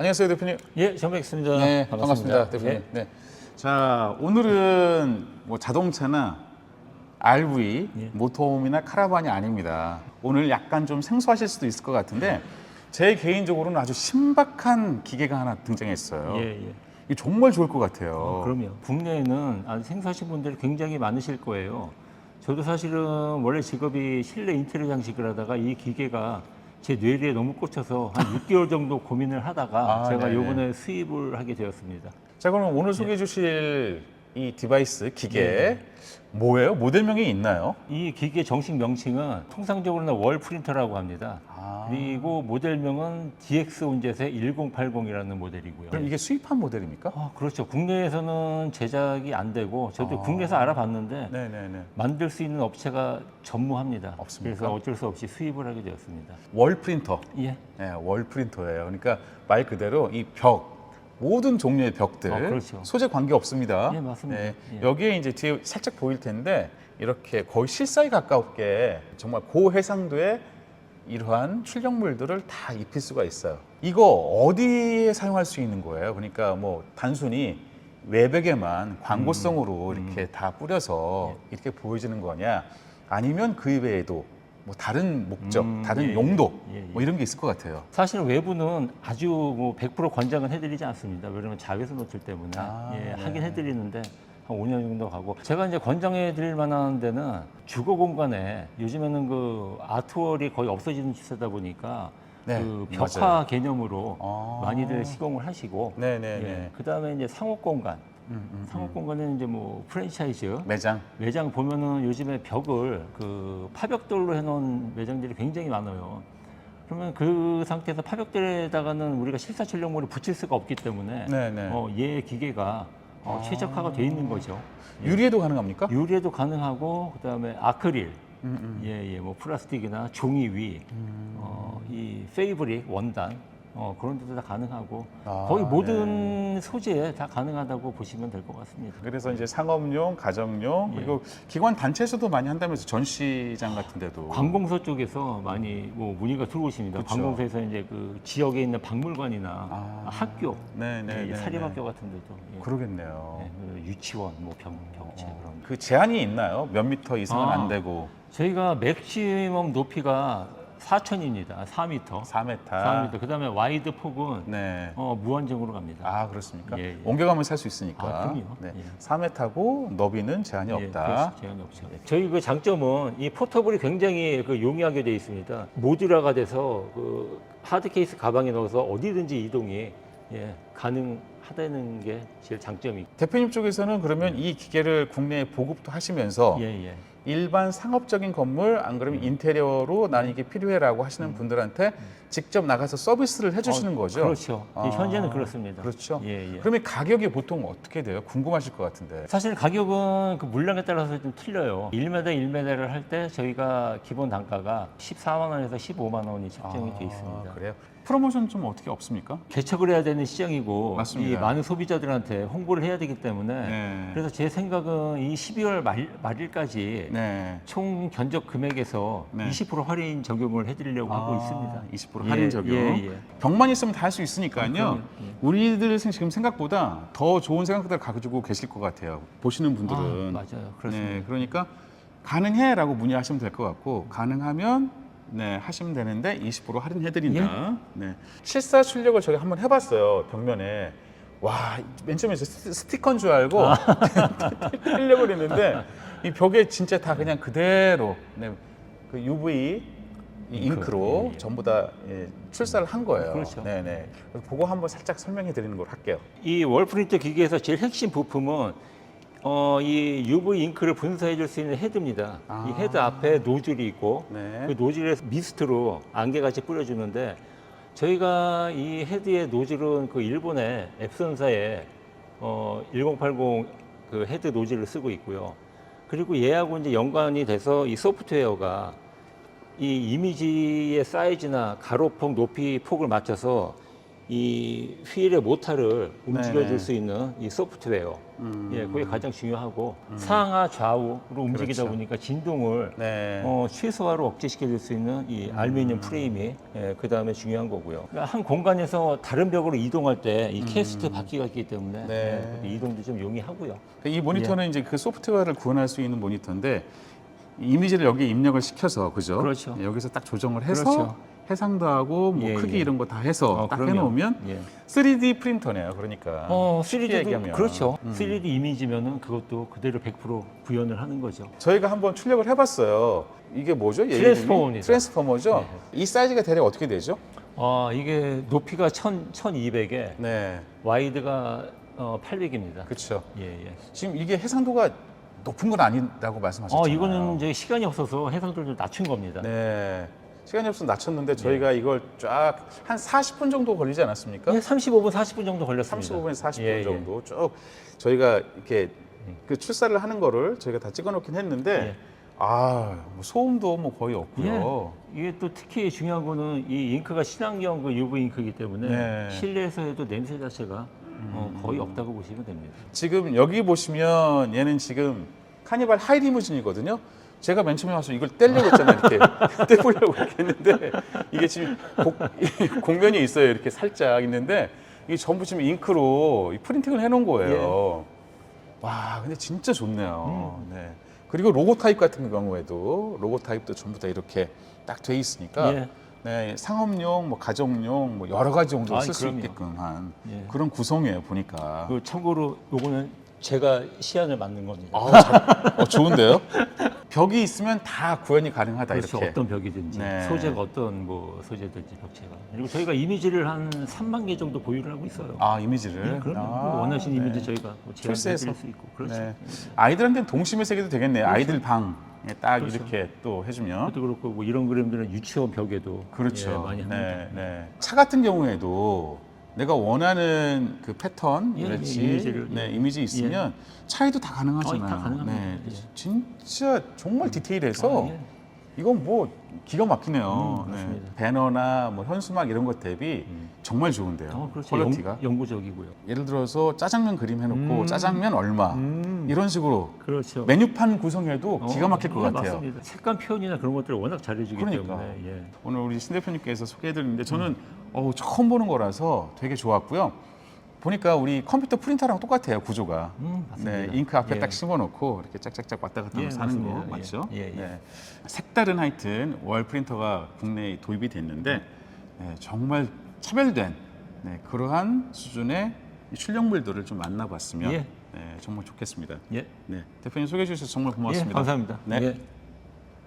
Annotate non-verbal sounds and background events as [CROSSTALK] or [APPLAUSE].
안녕하세요, 대표님. 예, 처음 뵙겠습니다. 네, 반갑습니다, 대표님. 예. 네. 자, 오늘은 뭐 자동차나 RV, 예. 모터홈이나 카라반이 아닙니다. 오늘 약간 좀 생소하실 수도 있을 것 같은데 제 개인적으로는 아주 신박한 기계가 하나 등장했어요. 예, 예. 이게 정말 좋을 것 같아요. 어, 그럼요. 국내에는 아주 생소하신 분들이 굉장히 많으실 거예요. 저도 사실은 원래 직업이 실내 인테리어 장식을 하다가 이 기계가 제 뇌리에 너무 꽂혀서 한 [LAUGHS] 6개월 정도 고민을 하다가 아, 제가 네네. 요번에 수입을 하게 되었습니다. 자, 그럼 오늘 소개해 주실 이 디바이스 기계 뭐예요? 모델명이 있나요? 이 기계 정식 명칭은 통상적으로는 월 프린터라고 합니다. 아. 그리고 모델명은 DX 온젯의 1080이라는 모델이고요. 그럼 이게 수입한 모델입니까? 아, 그렇죠. 국내에서는 제작이 안 되고 저도 아. 국내에서 알아봤는데 네, 네, 네. 만들 수 있는 업체가 전무합니다. 없습니까? 그래서 어쩔 수 없이 수입을 하게 되었습니다. 월 프린터. 예. 네, 월 프린터예요. 그러니까 말 그대로 이 벽, 모든 종류의 벽들 어, 그렇죠. 소재 관계 없습니다. 예, 맞습니다. 예. 여기에 이제 뒤에 살짝 보일 텐데 이렇게 거의 실사에 가깝게 정말 고해상도의 이러한 출력물들을 다 입힐 수가 있어요. 이거 어디에 사용할 수 있는 거예요? 그러니까 뭐 단순히 외벽에만 광고성으로 음. 이렇게 다 뿌려서 이렇게 보여지는 거냐? 아니면 그 외에도 뭐 다른 목적, 음, 다른 예, 예. 용도 예, 예. 뭐 이런 게 있을 것 같아요. 사실 외부는 아주 뭐 100% 권장은 해드리지 않습니다. 왜냐면 자외선 노출 때문에 아, 예, 네. 하긴 해드리는데 한 5년 정도 가고 제가 이제 권장해 드릴 만한 데는 주거 공간에 요즘에는 그 아트월이 거의 없어지는 추세다 보니까 네, 그 맞아요. 벽화 개념으로 아. 많이들 시공을 하시고 네네네. 예, 그다음에 이제 상업 공간 상업 공간은 이제 뭐 프랜차이즈 매장. 매장 보면은 요즘에 벽을 그 파벽돌로 해놓은 매장들이 굉장히 많아요. 그러면 그 상태에서 파벽돌에다가는 우리가 실사출력물을 붙일 수가 없기 때문에 네네. 아. 어, 얘 기계가 어, 최적화가 돼 있는 거죠. 유리에도 가능합니까? 유리에도 가능하고 그다음에 아크릴, 음, 음. 예, 예, 뭐 플라스틱이나 종이 위, 어, 이 페이브릭 원단 어, 그런 데도 다 가능하고 아, 거의 모든 소재에 다 가능하다고 보시면 될 것 같습니다. 그래서 이제 상업용, 가정용 그리고 기관 단체에서도 많이 한다면서 전시장 같은 데도 관공서 쪽에서 많이 뭐 문의가 들어오십니다. 그쵸. 관공서에서 이제 그 지역에 있는 박물관이나 아. 학교, 네, 네, 예, 네, 사립학교 같은 데도 예. 그러겠네요. 예, 그 유치원, 뭐 병, 병체 그런. 그 제한이 있나요? 몇 미터 이상은 아. 안 되고 저희가 맥시멈 높이가 4천입니다. 4m. 4m. 4m. 그다음에 와이드 폭은 네. 어, 무한정으로 갑니다. 아 그렇습니까? 예, 예. 옮겨가면 살 수 있으니까. 아, 그럼요. 네. 예. 4m고 너비는 제한이 예, 없다. 그래서 제한이 없죠. 저희 그 장점은 이 포터블이 굉장히 그 용이하게 되어 있습니다. 모듈화가 돼서 그 하드 케이스 가방에 넣어서 어디든지 이동이 예, 가능 하다는 게 제일 장점이. 대표님 쪽에서는 그러면 이 기계를 국내에 보급도 하시면서 예, 예. 일반 상업적인 건물 안 그러면 인테리어로 나는 이게 필요해라고 하시는 분들한테 직접 나가서 서비스를 해주시는 어, 거죠. 그렇죠. 아, 예, 현재는 그렇습니다. 그렇죠. 예, 예. 그러면 가격이 보통 어떻게 돼요? 궁금하실 것 같은데. 사실 가격은 그 물량에 따라서 좀 틀려요. 1m, 1m를 할 때 저희가 기본 단가가 14만 원에서 15만 원이 책정이 돼 있습니다. 아, 그래요? 프로모션 좀 어떻게 없습니까? 개척을 해야 되는 시장이고 맞습니다. 이 많은 소비자들한테 홍보를 해야 되기 때문에 네. 그래서 제 생각은 이 12월 말, 말일까지 네. 총 견적 금액에서 네. 20% 할인 적용을 해드리려고 하고 아, 있습니다. 20% 예, 할인 적용. 예, 예. 벽만 있으면 다 할 수 있으니까요. 아. 예. 우리들 생- 지금 생각보다 더 좋은 생각들을 가지고 계실 것 같아요. 보시는 분들은. 아, 맞아요. 그렇습니다. 네, 그러니까 가능해라고 문의하시면 될 것 같고 가능하면 네 하시면 되는데 20% 할인해 드린다. 예. 네. 실사 출력을 저희 한번 해 봤어요 벽면에. 와, 맨 처음에 스- 스티커인 줄 알고 아. [LAUGHS] 하려고 그랬는데 이 벽에 진짜 다 그냥 그대로 네, 그 UV 이 잉크. 잉크 로 예, 예. 전부 다 예, 출사를 한 거예요. 그렇죠. 네네. 그거 한번 살짝 설명해 드리는 걸 할게요. 이 월프린터 기계에서 제일 핵심 부품은 어, 이 UV 잉크를 분사해 줄 수 있는 헤드입니다. 아. 이 헤드 앞에 노즐이 있고 네. 그 노즐에서 미스트로 안개같이 뿌려주는데 저희가 이 헤드의 노즐은 그 일본의 앱선사의 어, 1080그 헤드 노즐을 쓰고 있고요. 그리고 얘하고 이제 연관이 돼서 이 소프트웨어가 이 이미지의 사이즈나 가로폭, 높이 폭을 맞춰서 이 휠의 모터를 움직여줄 네네. 수 있는 이 소프트웨어, 음. 예, 그게 가장 중요하고 상하 좌우로 움직이다 그렇죠. 보니까 진동을 네. 어, 최소화로 억제시켜줄 수 있는 이 알루미늄 프레임이 예, 그 다음에 중요한 거고요. 그러니까 한 공간에서 다른 벽으로 이동할 때 이 캐스트 바퀴가 있기 때문에 네. 예, 이동도 좀 용이하고요. 이 모니터는 이제 그 소프트웨어를 구현할 수 있는 모니터인데 이 이미지를 여기에 입력을 시켜서 그죠? 그렇죠. 예, 여기서 딱 조정을 해서 그렇죠. 해상도 하고 뭐 예, 크기 예. 이런 거 다 해서 어, 딱 그럼요. 해놓으면 예. 3D 프린터네요. 그러니까 어, 쉽게 3D도 얘기하면. 그렇죠. 음. 3D 이미지면은 그것도 그대로 100% 구현을 하는 거죠. 저희가 한번 출력을 해봤어요. 이게 뭐죠? 얘 트랜스포머입니다. 트랜스포머죠. 이 사이즈가 대략 어떻게 되죠? 아, 이게 높이가 1000, 1200에 네, 와이드가 어, 800입니다. 그렇죠. 예, 예. 지금 이게 해상도가 높은 건 아니라고 말씀하셨잖아요. 어, 이거는 이제 시간이 없어서 해상도를 좀 낮춘 겁니다. 네. 시간이 없어서 낮췄는데 저희가 이걸 쫙 한 40분 정도 걸리지 않았습니까? 예, 35분, 40분 정도 걸렸습니다. 35분에서 40분 예, 예. 정도 쭉 저희가 이렇게 그 출사를 하는 거를 저희가 다 찍어놓긴 했는데 예. 아, 뭐 소음도 뭐 거의 없고요. 이게 또 특히 중요한 거는 이 잉크가 친환경 그 UV 잉크이기 때문에 네. 실내에서 해도 냄새 자체가 어, 거의 없다고 보시면 됩니다. 지금 여기 보시면 얘는 지금 카니발 하이리무진이거든요. 제가 맨 처음에 와서 이걸 떼려고 했잖아요. 이렇게 [LAUGHS] 떼보려고 이렇게 했는데 이게 지금 곡, 이 곡면이 있어요. 이렇게 살짝 있는데 이게 전부 지금 잉크로 이 프린팅을 해놓은 거예요. 와, 근데 진짜 좋네요. 네. 그리고 로고 타입 같은 경우에도 로고 타입도 전부 다 이렇게 딱 돼 있으니까 예. 네, 상업용, 뭐 가정용, 뭐 여러 가지 정도 아이, 쓸수 그럼요. 있게끔 한 예. 그런 구성이에요. 보니까. 그 참고로 요거는 제가 시안을 만든 겁니다. 아, 잘- 어, 좋은데요? [LAUGHS] 벽이 있으면 다 구현이 가능하다 그렇죠. 이렇게. 어떤 벽이든지 네. 소재가 어떤 뭐 소재든지 벽체가 그리고 저희가 이미지를 한 3만 개 정도 보유를 하고 있어요. 아 이미지를. 예, 그럼요. 아, 뭐 원하시는 네. 이미지 저희가 뭐. 제안해드릴 수 있고 그렇죠. 네. 아이들한테는 동심의 세계도 되겠네요. 아이들 방에 딱 그렇죠. 이렇게 또 해주면. 그것도 그렇고 뭐 이런 그림들은 유치원 벽에도 그렇죠. 예, 많이 합니다. 네, 네. 차 같은 경우에도 내가 원하는 그 패턴, 예, 이렇지, 예, 이미지를, 네, 예. 이미지 있으면 차이도 다 가능하잖아요. 어, 다. 네, 예. 진짜 정말 디테일해서 아, 예. 이건 뭐 기가 막히네요. 음, 네. 배너나 뭐 현수막 이런 것 대비 정말 좋은데요. 어, 그렇죠. 퀄리티가. 영, 구적이고요 예를 들어서 짜장면 그림 해놓고 음. 짜장면 얼마 이런 식으로 그렇죠. 메뉴판 구성해도 기가 막힐 것 어, 예, 같아요. 맞습니다. 색감 표현이나 그런 것들을 워낙 잘해주기 그러니까. 때문에 예. 오늘 우리 신 대표님께서 소개해드렸는데 저는 어우, 처음 보는 거라서 되게 좋았고요. 보니까 우리 컴퓨터 프린터랑 똑같아요 구조가. 음, 맞습니다. 네, 잉크 앞에 예. 딱 심어놓고 이렇게 짝짝짝 왔다 갔다 하면서 예, 하는 거 맞습니다. 맞죠? 예, 예, 예. 네. 색다른 하여튼 월 프린터가 국내에 도입이 됐는데 네, 정말 차별된 네, 그러한 수준의 이 출력물들을 좀 만나봤으면 예. 네, 정말 좋겠습니다. 예. 네, 대표님 소개해 주셔서 정말 예, 고맙습니다. 감사합니다. 네. 예.